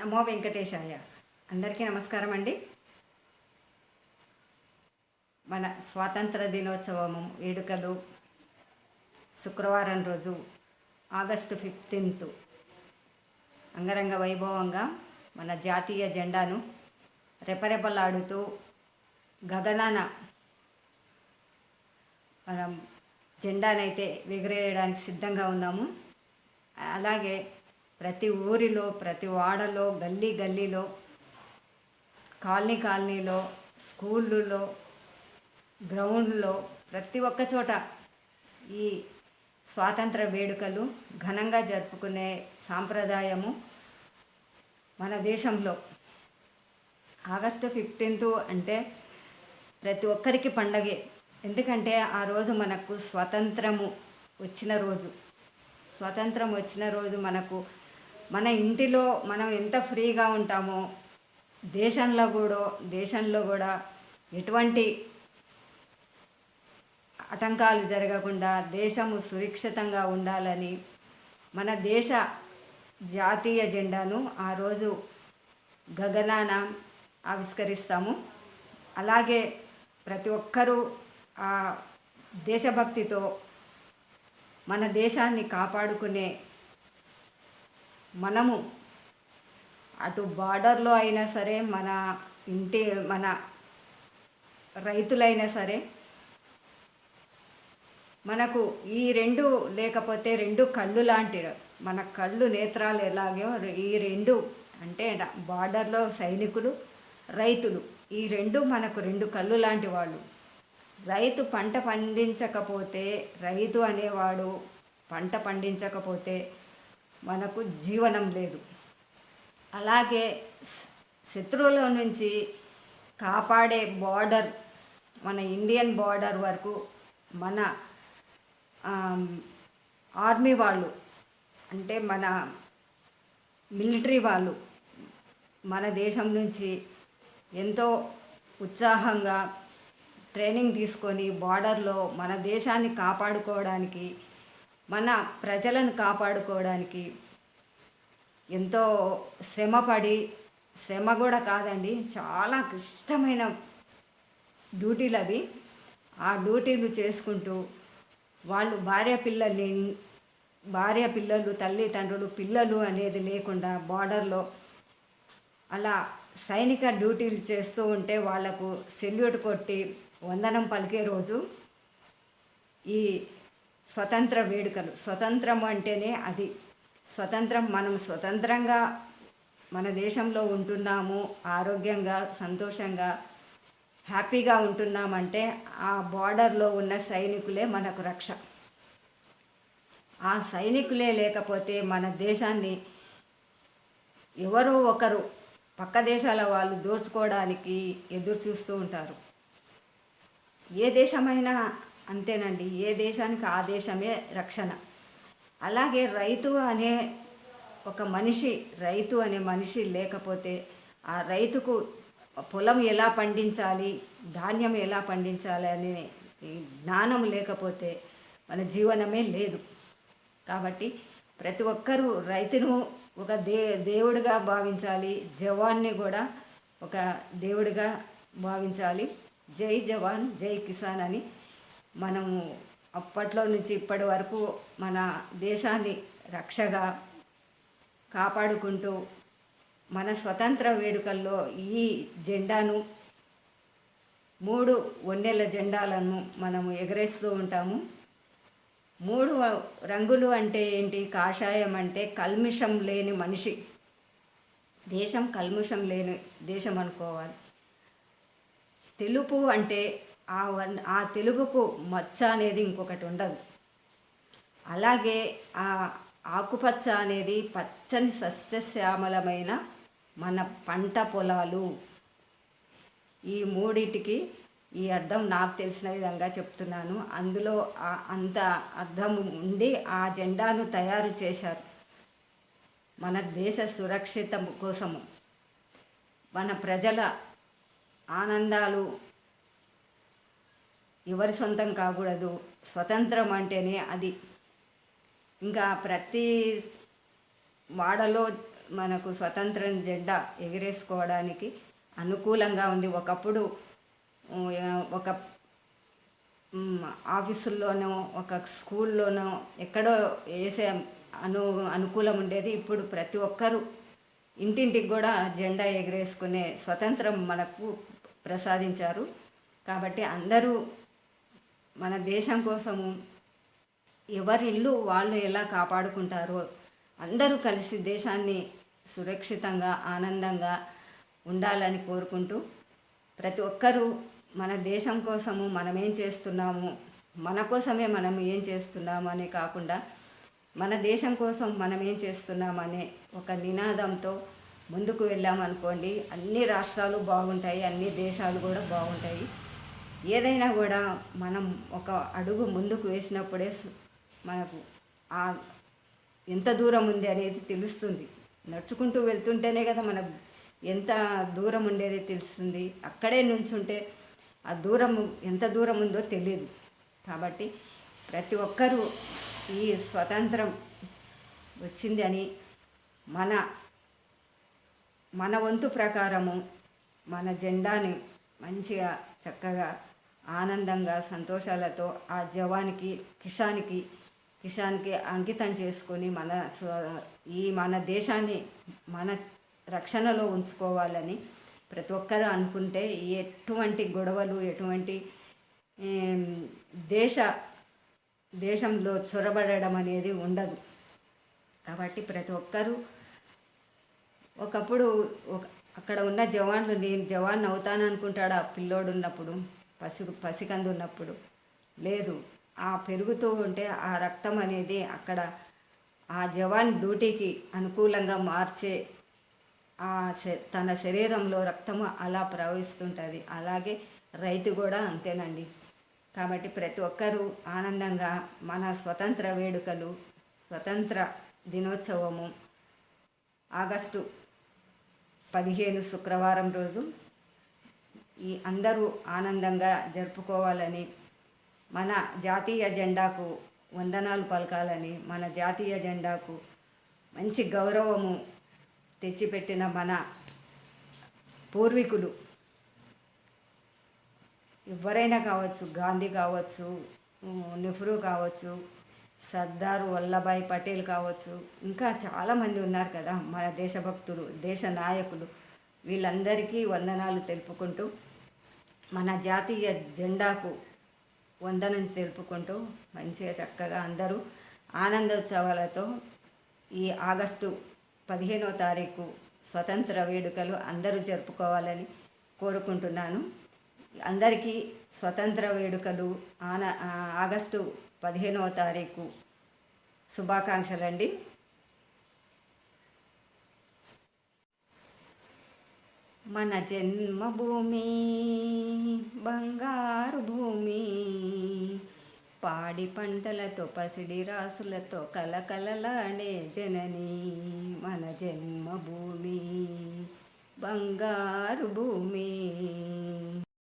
నమో వెంకటేశాయ. అందరికీ నమస్కారం అండి. మన స్వాతంత్ర దినోత్సవము వేడుకలు శుక్రవారం రోజు ఆగస్టు ఫిఫ్టీన్త్. అంగరంగ వైభవంగా మన జాతీయ జెండాను రెపరెపలాడుతూ గగనాన మనం జెండానైతే ఎగిరేయడానికి సిద్ధంగా ఉన్నాము. అలాగే ప్రతి ఊరిలో ప్రతి వాడలో గల్లీ గల్లీలో కాలనీ కాలనీలో స్కూళ్ళలో గ్రౌండ్లో ప్రతి ఒక్క చోట ఈ స్వాతంత్ర వేడుకలు ఘనంగా జరుపుకునే సాంప్రదాయము మన దేశంలో. ఆగస్టు ఫిఫ్టీన్త్ అంటే ప్రతి ఒక్కరికి పండగే. ఎందుకంటే ఆ రోజు మనకు స్వతంత్రము వచ్చిన రోజు. స్వతంత్రం వచ్చిన రోజు మనకు మన ఇంటిలో మనం ఎంత ఫ్రీగా ఉంటామో దేశంలో కూడా దేశంలో కూడా ఎటువంటి ఆటంకాలు జరగకుండా దేశము సురక్షితంగా ఉండాలని మన దేశ జాతీయ జెండాను ఆ రోజు గగనాన ఆవిష్కరిస్తాము. అలాగే ప్రతి ఒక్కరూ ఆ దేశభక్తితో మన దేశాన్ని కాపాడుకునే మనము అటు బార్డర్లో అయినా సరే మన ఇంటి మన రైతులైనా సరే మనకు ఈ రెండు లేకపోతే రెండు కళ్ళు లాంటి మన కళ్ళు నేత్రాలు ఎలాగో ఈ రెండు అంటే బార్డర్లో సైనికులు రైతులు ఈ రెండు మనకు రెండు కళ్ళు లాంటి వాళ్ళు. రైతు పంట పండించకపోతే రైతు అనేవాడు పంట పండించకపోతే మనకు జీవనం లేదు. అలాగే శత్రువుల నుంచి కాపాడే బార్డర్ మన ఇండియన్ బార్డర్ వరకు మన ఆర్మీ వాళ్ళు అంటే మన మిలిటరీ వాళ్ళు మన దేశం నుంచి ఎంతో ఉత్సాహంగా ట్రైనింగ్ తీసుకొని బార్డర్లో మన దేశాన్ని కాపాడుకోవడానికి మన ప్రజలను కాపాడుకోవడానికి ఎంతో శ్రమపడి శ్రమ కూడా కాదండి చాలా క్లిష్టమైన డ్యూటీలు అవి. ఆ డ్యూటీలు చేసుకుంటూ వాళ్ళు భార్య పిల్లల్ని భార్య పిల్లలు తల్లిదండ్రులు పిల్లలు అనేది లేకుండా బార్డర్లో అలా సైనిక డ్యూటీలు చేస్తూ ఉంటే వాళ్ళకు సెల్యూట్ కొట్టి వందనం పలికే రోజు ఈ స్వతంత్ర వేడుకలు. స్వతంత్రం అంటేనే అది. స్వతంత్రం మనం స్వతంత్రంగా మన దేశంలో ఉంటున్నాము ఆరోగ్యంగా సంతోషంగా హ్యాపీగా ఉంటున్నామంటే ఆ బార్డర్లో ఉన్న సైనికులే మనకు రక్ష. ఆ సైనికులే లేకపోతే మన దేశాన్ని ఎవరో ఒకరు పక్క దేశాల వాళ్ళు దోచుకోవడానికి ఎదురు చూస్తూ ఉంటారు. ఏ దేశమైనా అంతేనండి. ఏ దేశానికి ఆ దేశమే రక్షణ. అలాగే రైతు అనే ఒక మనిషి రైతు అనే మనిషి లేకపోతే ఆ రైతుకు పొలం ఎలా పండించాలి ధాన్యం ఎలా పండించాలి అనే జ్ఞానం లేకపోతే మన జీవనమే లేదు. కాబట్టి ప్రతి ఒక్కరూ రైతును ఒక దే దేవుడిగా భావించాలి జవాన్ని కూడా ఒక దేవుడిగా భావించాలి. జై జవాన్ జై కిసాన్ అని మనము అప్పట్లో నుంచి ఇప్పటి వరకు మన దేశాన్ని రక్షగా కాపాడుకుంటూ మన స్వతంత్ర వేడుకల్లో ఈ జెండాను మూడు వన్నెల జెండాలను మనము ఎగరేస్తూ ఉంటాము. మూడు రంగులు అంటే ఏంటి? కాషాయం అంటే కల్మిషం లేని మనిషి. దేశం కల్ముషం లేని దేశం అనుకోవాలి. తెలుపు అంటే ఆ వన్ ఆ తెలుగుకు మచ్చ అనేది ఇంకొకటి ఉండదు. అలాగే ఆ ఆకుపచ్చ అనేది పచ్చని సస్యశ్యామలమైన మన పంట పొలాలు. ఈ మూడింటికి ఈ అర్థం నాకు తెలిసిన విధంగా చెప్తున్నాను. అందులో అంత అర్థం ఉండి ఆ జెండాను తయారు చేశారు మన దేశ సురక్షిత కోసము. మన ప్రజల ఆనందాలు ఎవరి సొంతం కాకూడదు. స్వతంత్రం అంటేనే అది. ఇంకా ప్రతి వాడలో మనకు స్వతంత్రం జెండా ఎగిరేసుకోవడానికి అనుకూలంగా ఉంది. ఒకప్పుడు ఒక ఆఫీసుల్లోనో ఒక స్కూల్లోనో ఎక్కడో వేసే అను అనుకూలం ఉండేది. ఇప్పుడు ప్రతి ఒక్కరూ ఇంటింటికి కూడా జెండా ఎగరేసుకునే స్వతంత్రం మనకు ప్రసాదించారు. కాబట్టి అందరూ మన దేశం కోసము ఎవరి ఇల్లు వాళ్ళు ఎలా కాపాడుకుంటారో అందరూ కలిసి దేశాన్ని సురక్షితంగా ఆనందంగా ఉండాలని కోరుకుంటూ ప్రతి ఒక్కరూ మన దేశం కోసము మనం ఏం చేస్తున్నాము మన కోసమే మనం ఏం చేస్తున్నాము అనే కాకుండా మన దేశం కోసం మనం ఏం చేస్తున్నామనే ఒక నినాదంతో ముందుకు వెళ్ళామనుకోండి అన్ని రాష్ట్రాలు బాగుంటాయి అన్ని దేశాలు కూడా బాగుంటాయి. ఏదైనా కూడా మనం ఒక అడుగు ముందుకు వేసినప్పుడే మనకు ఆ ఎంత దూరం ఉంది అనేది తెలుస్తుంది. నడుచుకుంటూ వెళ్తుంటేనే కదా మనకు ఎంత దూరం ఉండేది తెలుస్తుంది. అక్కడే నుంచుంటే ఆ దూరం ఎంత దూరం ఉందో తెలియదు. కాబట్టి ప్రతి ఒక్కరూ ఈ స్వతంత్రం వచ్చింది అని మన మన వంతు ప్రకారము మన జెండాని మంచిగా చక్కగా ఆనందంగా సంతోషాలతో ఆ జవానికి కిషాన్కి కిషాన్కి అంకితం చేసుకొని మన ఈ మన దేశాన్ని మన రక్షణలో ఉంచుకోవాలని ప్రతి ఒక్కరూ అనుకుంటే ఎటువంటి గొడవలు ఎటువంటి దేశ దేశంలో చొరబడడం అనేది ఉండదు. కాబట్టి ప్రతి ఒక్కరూ ఒకప్పుడు ఒక అక్కడ ఉన్న జవాన్లు నేను జవాన్ అవుతాను అనుకుంటాడు ఆ పిల్లోడు ఉన్నప్పుడు పసి పసికందు ఉన్నప్పుడు లేదు ఆ పెరుగుతూ ఉంటే ఆ రక్తం అనేది అక్కడ ఆ జవాన్ డ్యూటీకి అనుకూలంగా మార్చే ఆ శ- తన శరీరంలో రక్తము అలా ప్రవహిస్తుంటుంది. అలాగే రైతు కూడా అంతేనండి. కాబట్టి ప్రతి ఒక్కరూ ఆనందంగా మన స్వతంత్ర వేడుకలు స్వతంత్ర దినోత్సవము ఆగస్టు పదిహేను శుక్రవారం రోజు ఈ అందరూ ఆనందంగా జరుపుకోవాలని మన జాతీయ జెండాకు వందనాలు పలకాలని మన జాతీయ జెండాకు మంచి గౌరవము తెచ్చిపెట్టిన మన పూర్వీకులు. ఎవరైనా కావచ్చు గాంధీ కావచ్చు నెహ్రూ కావచ్చు సర్దార్ వల్లభాయ్ పటేల్ కావచ్చు ఇంకా చాలామంది ఉన్నారు కదా మన దేశభక్తులు దేశ నాయకులు. వీళ్ళందరికీ వందనాలు తెలుపుకుంటూ మన జాతీయ జెండాకు వందనం తెలుపుకుంటూ మంచిగా చక్కగా అందరూ ఆనందోత్సవాలతో ఈ ఆగస్టు పదిహేనో తారీఖు స్వతంత్ర వేడుకలు అందరూ జరుపుకోవాలని కోరుకుంటున్నాను. అందరికీ స్వతంత్ర వేడుకలు ఆన ఆగస్టు పదిహేనవ తారీఖు శుభాకాంక్షలండి. మన జన్మభూమి బంగారు భూమి. పాడి పంటలతో పసిడి రాసులతో కలకలలాడే జనని మన జన్మభూమి బంగారు భూమి.